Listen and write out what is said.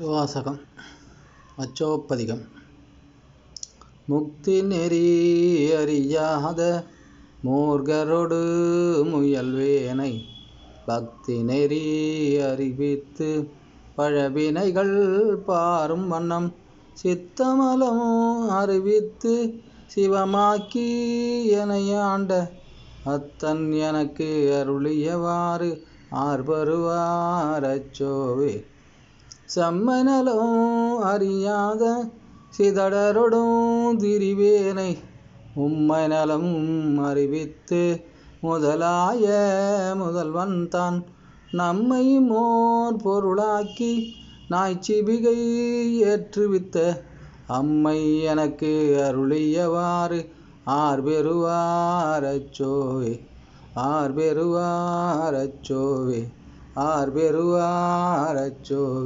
திருவாசகம் அச்சோப்பதிகம். முக்தி நெறி அறியாத மூர்கரொடு முயல்வேனை பக்தி நெறி அறிவித்து பழவினைகள் பாரும் வண்ணம் சித்தமலம் அறிவித்து சிவமாக்கி எனையாண்ட அத்தன் எனக்கு அருளியவாறு ஆர்பருவாரச்சோவே செம்மனலும் அறியாத சிதடரொடும் திரிவேனை உம்மனலும் அறிவித்து முதலாய முதல்வன் தான். நம்மை மோர் பொருளாக்கி நாய்ச்சிபிகை ஏற்றுவித்த அம்மை எனக்கு அருளியவாறு ஆர் பெறுவாரச்சோவே ஆர் பெறுவாரச்சோவே ஆர் பெறுவாரச்சோவே